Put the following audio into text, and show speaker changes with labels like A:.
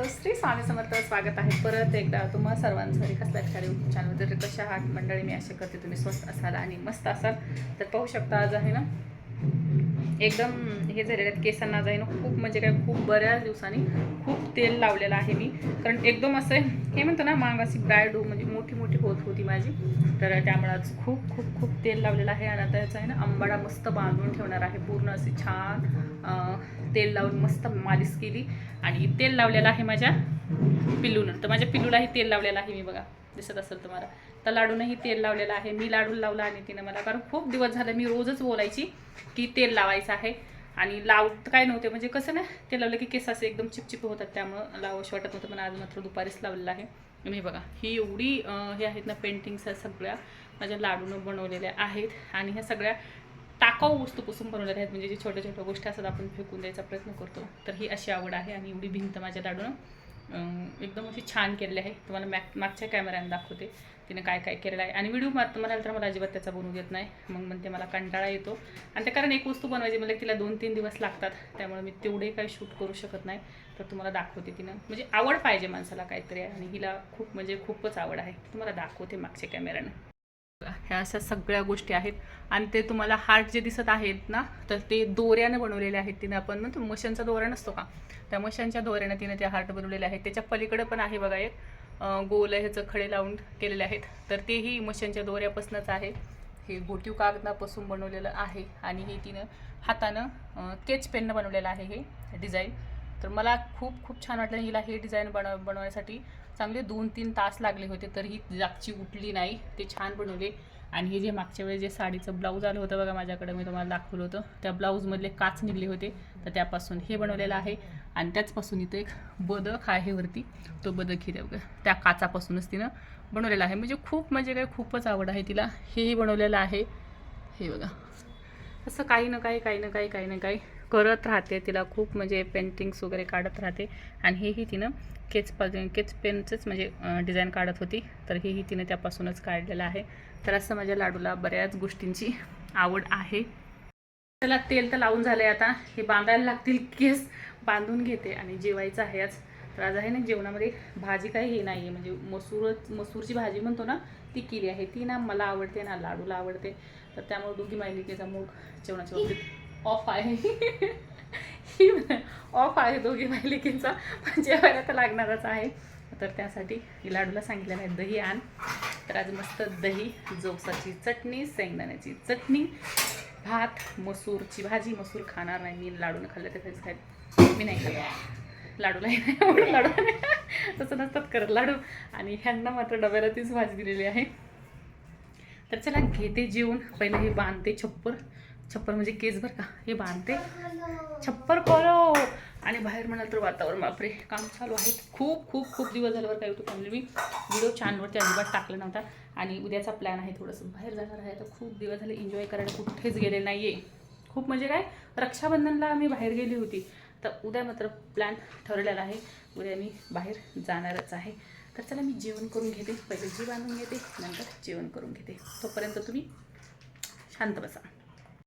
A: Hello Shri Swami Samarth स्वागत आहे परत एकदा तुम्हा सर्वांचं रिकास लाईफस्टाईल यूट्यूब चॅनलमध्ये तर कशा आहात? मंडळी मी असे करते तुम्ही स्वस्त असाल आणि मस्त असाल. तर पाहू शकता आज आहे ना एकदम हे झालेले आहेत केसांना आज आहे ना खूप म्हणजे काय खूप बऱ्याच दिवसांनी खूप तेल लावलेलं आहे मी. कारण एकदम असं आहे, हे म्हणतो ना मांग अशी ब्राईड म्हणजे मोठी मोठी होत होती माझी. तर त्यामुळे आज खूप खूप खूप तेल लावलेलं आहे आणि आता याचं आहे ना आंबाडा मस्त बांधून ठेवणार आहे. पूर्ण अशी छान तेल लावून मस्त मालिश केली. आणि तेल लावलेलं आहे माझ्या पिल्लूनं. तर माझ्या पिल्लूलाही तेल लावलेलं आहे मी बघा. दिसत असेल तुम्हाला. तर लाडूनंही तेल लावलेलं आहे. मी लाडू लावला आणि तिनं मला कारण खूप दिवस झालं मी रोजच बोलायची की तेल लावायचं आहे. आणि लाव काय नव्हते. म्हणजे कसं ना ते लावलं की केस असे एकदम चिपचिप होतात. त्यामुळं लावावंशी वाटत नव्हतं. पण आज मात्र दुपारीच लावलेलं आहे. मी बघा ही एवढी हे आहेत ना पेंटिंग्स सगळ्या माझ्या लाडूनं बनवलेल्या आहेत. आणि ह्या सगळ्या टाकाऊ वस्तूपासून बनवलेल्या आहेत. म्हणजे जे छोट्या छोट्या गोष्टी असतात आपण फेकून द्यायचा प्रयत्न करतो. तर ही अशी आवड आहे आणि एवढी भिंत माझ्या लाडूनं एकदम अशी छान केलेली आहे. तुम्हाला मॅक मागच्या कॅमेऱ्याने दाखवते. तिने काय काय केलेलं आहे. आणि व्हिडिओ मात म्हणाल तर मला अजिबात त्याचा बनवू देत नाही. मग म्हणते मला कंटाळा येतो. आणि ते कारण एक वस्तू बनवायची म्हणजे तिला दोन तीन दिवस लागतात. त्यामुळे मी तेवढे काही शूट करू शकत नाही. तर तुम्हाला दाखवते तिनं. म्हणजे आवड पाहिजे माणसाला काहीतरी. आणि हिला खूप म्हणजे खूपच आवड आहे. तुम्हाला दाखवते मागच्या कॅमेऱ्यानं ह्या अशा सगळ्या गोष्टी आहेत. आणि ते तुम्हाला हार्ट जे दिसत आहेत ना तर ते दोऱ्यानं बनवलेले आहेत तिने. आपण म्हणतो मशांचा दोरा नसतो का? त्या मशांच्या दोऱ्यानं तिने ते हार्ट बनवलेले आहेत. त्याच्या पलीकडे पण आहे बघा एक गोल ह्याचं खडे लावून केलेले आहेत. तर तेही मशांच्या दोऱ्यापासूनच आहे. हे गोटीव कागदापासून बनवलेलं आहे आणि हे तिनं हातानं केच पेननं बनवलेलं आहे हे डिझाईन. तर मला खूप खूप छान वाटलं हिला हे डिझाईन बनव बनवण्यासाठी चांगले दोन तीन तास लागले होते तर ही जागची उठली नाही. ते छान बनवले. आणि हे जे मागच्या वेळेस जे साडीचं ब्लाऊज आलं होतं बघा माझ्याकडे मी तुम्हाला दाखवलं होतं. त्या ब्लाऊजमधले काच निघले होते. तर त्यापासून हे बनवलेलं आहे. आणि त्याचपासून इथं एक बदक आहे वरती. तो बदक ही बघा त्या काचापासूनच तिनं बनवलेला आहे. म्हणजे खूप म्हणजे काय खूपच आवड आहे तिला. हेही बनवलेलं आहे. हे बघा. असं काही ना काही काही ना काही काही ना काही करत राहते तिला खूप म्हणजे पेंटिंग्स वगैरे काढत राहते. आणि हेही तिनं केच प केच पेनचंच म्हणजे डिझाईन काढत होती. तर हेही तिनं त्यापासूनच काढलेलं आहे. तर असं माझ्या लाडूला बऱ्याच गोष्टींची आवड आहे. त्याला तेल तर लावून झालंय आता. हे बांधायला लागतील केस बांधून घेते आणि जेवायचं आहे आज. तर आज आहे ना जेवणामध्ये भाजी काही हे नाही आहे म्हणजे मसूरच मसूरची भाजी म्हणतो ना ती केली आहे. ती ना मला आवडते ना लाडूला आवडते. तर त्यामुळे दोघी मायलिकेचा मूड जेवणाच्या बाबतीत ऑफ आहे. ही ऑफ आहे दोघी मालिकेचा पण जेवायला तर लागणारच आहे. तर त्यासाठी ही लाडूला सांगितलेलं आहे दही आण. तर आज मस्त दही जोसाची चटणी शेंगदाण्याची चटणी भात मसूरची भाजी. मसूर खाणार नाही मी लाडून खाल्लं त्याच्याच काय? मी नाही खाल्लं. लाडूलाही नाही लाडू. तसं नसतात करत लाडू. आणि ह्यांना मात्र डब्याला तीच भाजी दिलेली आहे. तर चला घेते जेवून पहिलं हे बांधते छप्पर. छप्पर म्हणजे केस बरं का? हे बांधते. छप्पर करो आणि बाहेर म्हणाल तर वातावरण बापरे. काम चालू आहे. खूप खूप खूप दिवस झाल्यावर काय होतो फॅमिली मी. व्हिडिओ छानवरती अजिबात टाकला नव्हता. आणि उद्याचा प्लॅन आहे थोडंसं. बाहेर जाणार आहे तर खूप दिवस झाले एन्जॉय करायला कुठेच गेले नाही आहे खूप म्हणजे काय? रक्षाबंधनला मी बाहेर गेली होती. तर उद्या मात्र प्लॅन ठरलेला आहे. उद्या मी बाहेर जाणारच आहे. तर चला मी जेवण करून घेते. पहिले जी बांधून घेते. नंतर जेवण करून घेते. तोपर्यंत तुम्ही शांत बसा.